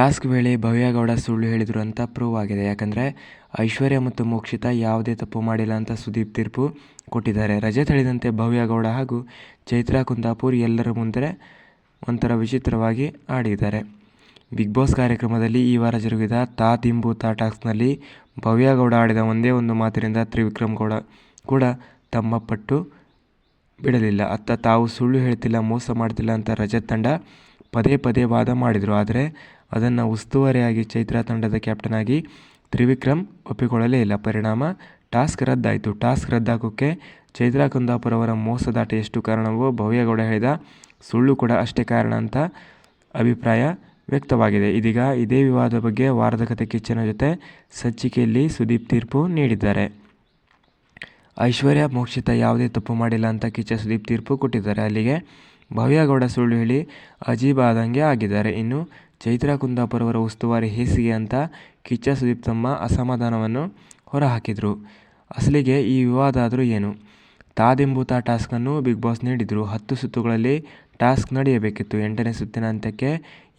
Task ವೇಳೆ ಭವ್ಯಗೌಡ ಸುಳ್ಳು ಹೇಳಿದರು ಅಂತ ಪ್ರೂವ್ ಆಗಿದೆ. ಯಾಕಂದರೆ ಐಶ್ವರ್ಯ ಮತ್ತು ಮೋಕ್ಷಿತಾ ಯಾವುದೇ ತಪ್ಪು ಮಾಡಿಲ್ಲ ಅಂತ ಸುದೀಪ್ ತೀರ್ಪು ಕೊಟ್ಟಿದ್ದಾರೆ. ರಜತ್ ಹೇಳಿದಂತೆ ಭವ್ಯಗೌಡ ಹಾಗೂ ಚೈತ್ರಾ ಕುಂದಾಪುರ್ ಎಲ್ಲರ ಮುಂದೆ ಒಂಥರ ವಿಚಿತ್ರವಾಗಿ ಆಡಿದ್ದಾರೆ. ಬಿಗ್ ಬಾಸ್ ಕಾರ್ಯಕ್ರಮದಲ್ಲಿ ಈ ವಾರ ಜರುಗಿದ ತಾ ದಿಂಬು ತಾ ಟಾಸ್ಕ್ನಲ್ಲಿ ಭವ್ಯಗೌಡ ಆಡಿದ ಒಂದೇ ಒಂದು ಮಾತಿನಿಂದ ತ್ರಿವಿಕ್ರಮ್ ಗೌಡ ಕೂಡ ತಮ್ಮ ಪಟ್ಟು ಬಿಡಲಿಲ್ಲ. ಅತ್ತ ತಾವು ಸುಳ್ಳು ಹೇಳ್ತಿಲ್ಲ, ಮೋಸ ಮಾಡ್ತಿಲ್ಲ ಅಂತ ರಜತ್ ತಂಡ ಪದೇ ಪದೇ ವಾದ ಮಾಡಿದರು. ಆದರೆ ಅದನ್ನು ಉಸ್ತುವಾರಿಯಾಗಿ ಚೈತ್ರಾ ತಂಡದ ಕ್ಯಾಪ್ಟನ್ ಆಗಿ ತ್ರಿವಿಕ್ರಮ್ ಒಪ್ಪಿಕೊಳ್ಳಲೇ ಇಲ್ಲ. ಪರಿಣಾಮ ಟಾಸ್ಕ್ ರದ್ದಾಯಿತು. ಟಾಸ್ಕ್ ರದ್ದಾಗೋಕ್ಕೆ ಚೈತ್ರಾ ಕುಂದಾಪುರ ಅವರ ಮೋಸದಾಟ ಎಷ್ಟು ಕಾರಣವೋ ಭವ್ಯಗೌಡ ಹೇಳಿದ ಸುಳ್ಳು ಕೂಡ ಅಷ್ಟೇ ಕಾರಣ ಅಂತ ಅಭಿಪ್ರಾಯ ವ್ಯಕ್ತವಾಗಿದೆ. ಇದೀಗ ಇದೇ ವಿವಾದ ಬಗ್ಗೆ ವಾರದ ಕತೆ ಕಿಚ್ಚನ ಜೊತೆ ಸಂಚಿಕೆಯಲ್ಲಿ ಸುದೀಪ್ ತೀರ್ಪು ನೀಡಿದ್ದಾರೆ. ಐಶ್ವರ್ಯ ಮೋಕ್ಷಿತ ಯಾವುದೇ ತಪ್ಪು ಮಾಡಿಲ್ಲ ಅಂತ ಕಿಚ್ಚ ಸುದೀಪ್ ತೀರ್ಪು ಕೊಟ್ಟಿದ್ದಾರೆ. ಅಲ್ಲಿಗೆ ಭವ್ಯಗೌಡ ಸುಳ್ಳು ಹೇಳಿ ಅಜೀಬ್ ಆದಂಗೆ ಆಗಿದ್ದಾರೆ. ಇನ್ನು ಚೈತ್ರಾ ಕುಂದಾಪುರ್ ಅವರ ಉಸ್ತುವಾರಿ ಹೇಸಿಗೆ ಅಂತ ಕಿಚ್ಚ ಸುದೀಪ್ ತಮ್ಮ ಅಸಮಾಧಾನವನ್ನು ಹೊರಹಾಕಿದರು. ಅಸಲಿಗೆ ಈ ವಿವಾದ ಆದರೂ ಏನು? ತಾದೆಂಬೂತ ಟಾಸ್ಕನ್ನು ಬಿಗ್ ಬಾಸ್ ನೀಡಿದರು. ಹತ್ತು ಸುತ್ತುಗಳಲ್ಲಿ ಟಾಸ್ಕ್ ನಡೆಯಬೇಕಿತ್ತು. ಎಂಟನೇ ಸುತ್ತಿನ ಅಂತ್ಯಕ್ಕೆ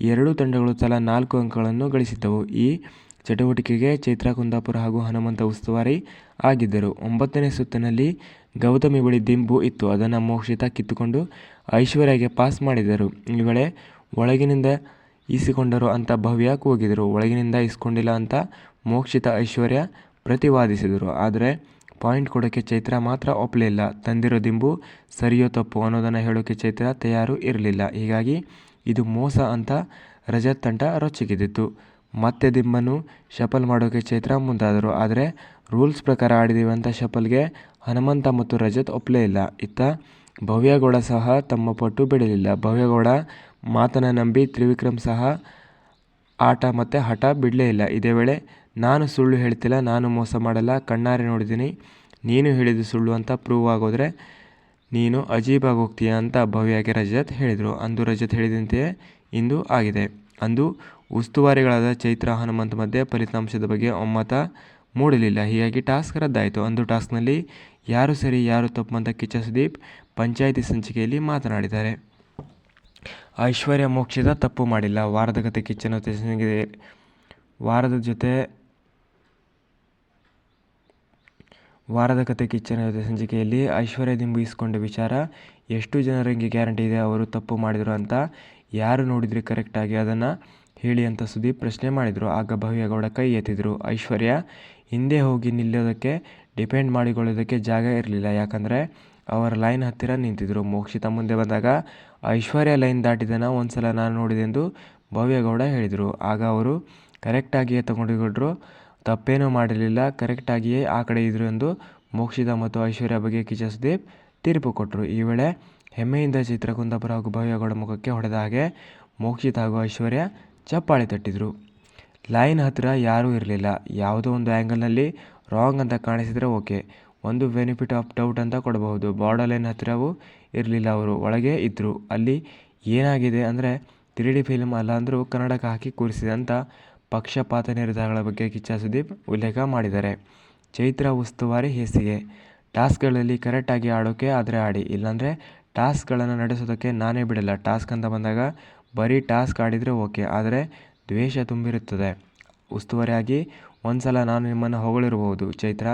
ಎರಡೂ ತಂಡಗಳು ತಲಾ ನಾಲ್ಕು ಅಂಕಗಳನ್ನು ಗಳಿಸಿದ್ದವು. ಈ ಚಟುವಟಿಕೆಗೆ ಚೈತ್ರಾ ಕುಂದಾಪುರ ಹಾಗೂ ಹನುಮಂತ ಉಸ್ತುವಾರಿ ಆಗಿದ್ದರು. ಒಂಬತ್ತನೇ ಸುತ್ತಿನಲ್ಲಿ ಗೌತಮಿ ಬಳಿ ದಿಂಬು ಇತ್ತು. ಅದನ್ನು ಮೋಕ್ಷಿತ ಕಿತ್ತುಕೊಂಡು ಐಶ್ವರ್ಯಗೆ ಪಾಸ್ ಮಾಡಿದರು. ಈ ವೇಳೆ ಒಳಗಿನಿಂದ ಈಸಿಕೊಂಡರು ಅಂತ ಭವ್ಯ ಕೂಗಿದರು ಒಳಗಿನಿಂದ ಇಸ್ಕೊಂಡಿಲ್ಲ ಅಂತ ಮೋಕ್ಷಿತ ಐಶ್ವರ್ಯ ಪ್ರತಿವಾದಿಸಿದರು. ಆದರೆ ಪಾಯಿಂಟ್ ಕೊಡೋಕ್ಕೆ ಚೈತ್ರ ಮಾತ್ರ ಒಪ್ಪಲಿಲ್ಲ. ತಂದಿರೋ ದಿಂಬು ಸರಿಯೋ ತಪ್ಪು ಅನ್ನೋದನ್ನು ಹೇಳೋಕ್ಕೆ ಚೈತ್ರ ತಯಾರು ಇರಲಿಲ್ಲ. ಹೀಗಾಗಿ ಇದು ಮೋಸ ಅಂತ ರಜತ್ ತಂಡ ರೊಚ್ಚಿಗೆದ್ದಿತ್ತು. ಮತ್ತೆ ದಿಂಬನ್ನು ಶಫಲ್ ಮಾಡೋಕ್ಕೆ ಚೈತ್ರ ಮುಂದಾದರು. ಆದರೆ ರೂಲ್ಸ್ ಪ್ರಕಾರ ಆಡಿದೀವಿ ಅಂತ ಶಫಲ್ಗೆ ಹನುಮಂತ ಮತ್ತು ರಜತ್ ಒಪ್ಪಲೇ ಇಲ್ಲ. ಇತ್ತ ಭವ್ಯಗೌಡ ಸಹ ತಮ್ಮ ಪಟ್ಟು ಬಿಡಲಿಲ್ಲ. ಭವ್ಯಗೌಡ ಮಾತನ್ನು ನಂಬಿ ತ್ರಿವಿಕ್ರಮ್ ಸಹ ಆಟ ಮತ್ತು ಹಠ ಬಿಡಲೇ ಇಲ್ಲ. ಇದೇ ವೇಳೆ, ನಾನು ಸುಳ್ಳು ಹೇಳ್ತಿಲ್ಲ, ನಾನು ಮೋಸ ಮಾಡಲ್ಲ, ಕಣ್ಣಾರೆ ನೋಡಿದ್ದೀನಿ, ನೀನು ಹೇಳಿದ್ದು ಸುಳ್ಳು ಅಂತ ಪ್ರೂವ್ ಆಗೋದ್ರೆ ನೀನು ಅಜೀಬಾಗಿ ಹೋಗ್ತೀಯ ಅಂತ ಭವ್ಯಗೆ ರಜತ್ ಹೇಳಿದರು. ಅಂದು ರಜತ್ ಹೇಳಿದಂತೆಯೇ ಇಂದು ಆಗಿದೆ. ಅಂದು ಉಸ್ತುವಾರಿಗಳಾದ ಚೈತ್ರ, ಹನುಮಂತ್ ಮಧ್ಯೆ ಫಲಿತಾಂಶದ ಬಗ್ಗೆ ಒಮ್ಮತ ಮೂಡಲಿಲ್ಲ. ಹೀಗಾಗಿ ಟಾಸ್ಕ್ ರದ್ದಾಯಿತು. ಅಂದು ಟಾಸ್ಕ್ನಲ್ಲಿ ಯಾರು ಸರಿ, ಯಾರು ತಪ್ಪು ಅಂತ ಕಿಚ್ಚ ಸುದೀಪ್ ಪಂಚಾಯಿತಿ ಸಂಚಿಕೆಯಲ್ಲಿ ಮಾತನಾಡಿದ್ದಾರೆ. ಐಶ್ವರ್ಯ ಮೋಕ್ಷಿತ ತಪ್ಪು ಮಾಡಿಲ್ಲ. ವಾರದ ಕತೆ ಕಿಚ್ಚನ ಸಂಚಿಕೆ ವಾರದ ಜೊತೆ ವಾರದ ಕತೆ ಕಿಚ್ಚನ ಜೊತೆ ಸಂಚಿಕೆಯಲ್ಲಿ ಐಶ್ವರ್ಯ ದಿಂಬು ಇಸ್ಕೊಂಡ ವಿಚಾರ ಎಷ್ಟು ಜನರಿಗೆ ಗ್ಯಾರಂಟಿ ಇದೆ, ಅವರು ತಪ್ಪು ಮಾಡಿದರು ಅಂತ ಯಾರು ನೋಡಿದರೆ ಕರೆಕ್ಟಾಗಿ ಅದನ್ನು ಹೇಳಿ ಅಂತ ಸುದೀಪ್ ಪ್ರಶ್ನೆ ಮಾಡಿದರು. ಆಗ ಭವ್ಯಗೌಡ ಕೈ ಎತ್ತಿದರು. ಐಶ್ವರ್ಯ ಹಿಂದೆ ಹೋಗಿ ನಿಲ್ಲೋದಕ್ಕೆ ಡಿಪೆಂಡ್ ಮಾಡಿಕೊಳ್ಳೋದಕ್ಕೆ ಜಾಗ ಇರಲಿಲ್ಲ. ಯಾಕಂದರೆ ಅವರ ಲೈನ್ ಹತ್ತಿರ ನಿಂತಿದ್ದರು ಮೋಕ್ಷಿತ ಮುಂದೆ ಬಂದಾಗ ಐಶ್ವರ್ಯ ಲೈನ್ ದಾಟಿದನ ಒಂದು ಸಲ ನಾನು ನೋಡಿದೆ ಎಂದು ಭವ್ಯಗೌಡ ಹೇಳಿದರು. ಆಗ ಅವರು ಕರೆಕ್ಟಾಗಿಯೇ ತಗೊಂಡಿಕೊಂಡರು ತಪ್ಪೇನೂ ಮಾಡಿರಲಿಲ್ಲ. ಕರೆಕ್ಟಾಗಿಯೇ ಆ ಕಡೆ ಇದ್ದರು ಎಂದು ಮೋಕ್ಷಿತ ಮತ್ತು ಐಶ್ವರ್ಯ ಬಗ್ಗೆ ಕಿಚ್ಚ ಸುದೀಪ್ ತೀರ್ಪು ಕೊಟ್ಟರು ಈ ವೇಳೆ ಹೆಮ್ಮೆಯಿಂದ ಚಿತ್ರಕುಂದಪುರ ಹಾಗೂ ಭವ್ಯಗೌಡ ಮುಖಕ್ಕೆ ಹೊಡೆದ ಹಾಗೆ ಮೋಕ್ಷಿತ ಹಾಗೂ ಐಶ್ವರ್ಯ ಚಪ್ಪಾಳೆ ತಟ್ಟಿದರು. ಲೈನ್ ಹತ್ತಿರ ಯಾರೂ ಇರಲಿಲ್ಲ. ಯಾವುದೋ ಒಂದು ಆ್ಯಂಗಲ್ನಲ್ಲಿ ರಾಂಗ್ ಅಂತ ಕಾಣಿಸಿದರೆ ಓಕೆ ಒಂದು ಬೆನಿಫಿಟ್ ಆಫ್ ಡೌಟ್ ಅಂತ ಕೊಡಬಹುದು. ಬಾರ್ಡರ್ ಲೈನ್ ಹತ್ತಿರವೂ ಇರಲಿಲ್ಲ ಅವರು. ಒಳಗೆ ಇದ್ದರು ಅಲ್ಲಿ ಏನಾಗಿದೆ ಅಂದರೆ ತ್ರೀ ಡಿ ಫಿಲ್ಮ್ ಅಲ್ಲ ಅಂದರೂ ಕನ್ನಡಕ್ಕೆ ಹಾಕಿ ಕೂರಿಸಿದೆ ಅಂತ ಪಕ್ಷಪಾತ ನಿರ್ಧಾರಗಳ ಬಗ್ಗೆ ಕಿಚ್ಚ ಸುದೀಪ್ ಉಲ್ಲೇಖ ಮಾಡಿದ್ದಾರೆ. ಚೈತ್ರ ಉಸ್ತುವಾರಿ ಹೇಸಿಗೆ. ಟಾಸ್ಕ್ಗಳಲ್ಲಿ ಕರೆಕ್ಟಾಗಿ ಆಡೋಕೆ ಆದರೆ ಆಡಿ. ಇಲ್ಲಾಂದರೆ ಟಾಸ್ಕ್ಗಳನ್ನು ನಡೆಸೋದಕ್ಕೆ ನಾನೇ ಬಿಡಲ್ಲ. ಟಾಸ್ಕ್ ಅಂತ ಬಂದಾಗ ಬರೀ ಟಾಸ್ಕ್ ಆಡಿದರೆ ಓಕೆ. ಆದರೆ ದ್ವೇಷ ತುಂಬಿರುತ್ತದೆ. ಉಸ್ತುವಾರಿಯಾಗಿ ಒಂದು ಸಲ ನಾನು ನಿಮ್ಮನ್ನು ಹೊಗಳಿರಬಹುದು ಚೈತ್ರ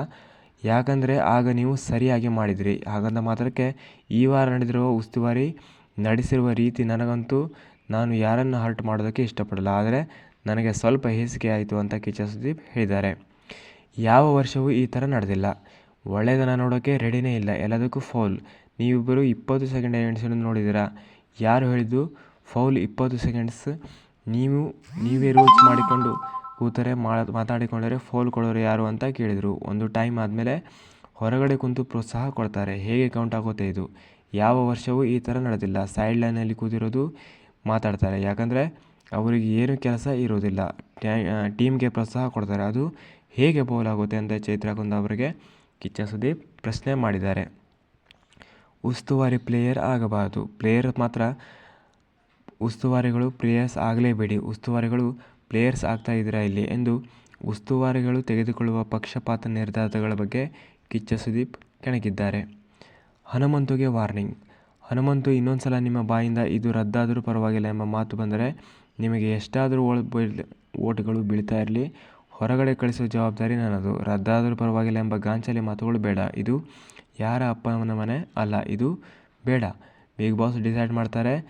ಯಾಕಂದರೆ ಆಗ ನೀವು ಸರಿಯಾಗಿ ಮಾಡಿದಿರಿ. ಹಾಗಂತ ಮಾತ್ರಕ್ಕೆ ಈ ವಾರ ನಡೆದಿರುವ ಉಸ್ತುವಾರಿ ನಡೆಸಿರುವ ರೀತಿ ನನಗಂತೂ ನಾನು ಯಾರನ್ನು ಹರ್ಟ್ ಮಾಡೋದಕ್ಕೆ ಇಷ್ಟಪಡಲ್ಲ. ಆದರೆ ನನಗೆ ಸ್ವಲ್ಪ ಹೇಸಿಗೆ ಆಯಿತು ಅಂತ ಕಿಚ್ಚ ಸುದೀಪ್ ಹೇಳಿದ್ದಾರೆ. ಯಾವ ವರ್ಷವೂ ಈ ಥರ ನಡೆದಿಲ್ಲ. ಒಳ್ಳೆಯದನ್ನು ನೋಡೋಕ್ಕೆ ರೆಡಿನೇ ಇಲ್ಲ. ಎಲ್ಲದಕ್ಕೂ ಫೌಲ್. ನೀವಿಬ್ಬರು ಇಪ್ಪತ್ತು ಸೆಕೆಂಡ್ ಎಣಿಸೋದು ನೋಡಿದ್ದೀರಾ? ಯಾರು ಹೇಳಿದ್ದು? ಫೌಲ್ ಇಪ್ಪತ್ತು ಸೆಕೆಂಡ್ಸ್ ನೀವು ನೀವೇ ರೂಲ್ಸ್ ಮಾಡಿಕೊಂಡು ಕೂತರೆ ಮಾತಾಡಿಕೊಂಡರೆ ಫೋಲ್ ಕೊಡೋರು ಯಾರು ಅಂತ ಕೇಳಿದರು. ಒಂದು ಟೈಮ್ ಆದಮೇಲೆ ಹೊರಗಡೆ ಕುಂತು ಪ್ರೋತ್ಸಾಹ ಕೊಡ್ತಾರೆ. ಹೇಗೆ ಕೌಂಟ್ ಆಗುತ್ತೆ ಇದು? ಯಾವ ವರ್ಷವೂ ಈ ಥರ ನಡೆದಿಲ್ಲ. ಸೈಡ್ ಲೈನಲ್ಲಿ ಕೂತಿರೋದು ಮಾತಾಡ್ತಾರೆ. ಯಾಕಂದರೆ ಅವರಿಗೆ ಏನು ಕೆಲಸ ಇರೋದಿಲ್ಲ. ಟೀಮ್ಗೆ ಪ್ರೋತ್ಸಾಹ ಕೊಡ್ತಾರೆ. ಅದು ಹೇಗೆ ಬೌಲ್ ಆಗುತ್ತೆ ಅಂತ ಚೈತ್ರ ಅವರಿಗೆ ಕಿಚ್ಚ ಸುದೀಪ್ ಪ್ರಶ್ನೆ ಮಾಡಿದ್ದಾರೆ. ಉಸ್ತುವಾರಿ ಪ್ಲೇಯರ್ ಆಗಬಾರದು. ಪ್ಲೇಯರ್ ಮಾತ್ರ ಉಸ್ತುವಾರಿಗಳು ಪ್ಲೇಯರ್ಸ್ ಆಗಲೇಬೇಡಿ. ಉಸ್ತುವಾರಿಗಳು ಪ್ಲೇಯರ್ಸ್ ಆಗ್ತಾ ಇದ್ದೀರಾ ಇಲ್ಲಿ ಎಂದು ಉಸ್ತುವಾರಿಗಳು ತೆಗೆದುಕೊಳ್ಳುವ ಪಕ್ಷಪಾತ ನಿರ್ಧಾರಗಳ ಬಗ್ಗೆ ಕಿಚ್ಚ ಸುದೀಪ್ ಕೆಣಕಿದ್ದಾರೆ. ಹನುಮಂತುಗೆ ವಾರ್ನಿಂಗ್. ಹನುಮಂತು ಇನ್ನೊಂದು ಸಲ ನಿಮ್ಮ ಬಾಯಿಂದ ಇದು ರದ್ದಾದರೂ ಪರವಾಗಿಲ್ಲ ಎಂಬ ಮಾತು ಬಂದರೆ ನಿಮಗೆ ಎಷ್ಟಾದರೂ ಓಳ್ ಬೀಳ್ ಓಟ್ಗಳು ಬೀಳ್ತಾ ಇರಲಿ. ಹೊರಗಡೆ ಕಳಿಸೋ ಜವಾಬ್ದಾರಿ ನನ್ನದು. ರದ್ದಾದರೂ ಪರವಾಗಿಲ್ಲ ಎಂಬ ಗಾಂಚಲಿ ಮಾತುಗಳು ಬೇಡ. ಇದು ಯಾರ ಅಪ್ಪನ ಮನೆ ಅಲ್ಲ, ಇದು ಬೇಡ. ಬಿಗ್ ಬಾಸ್ ಡಿಸೈಡ್ ಮಾಡ್ತಾರೆ.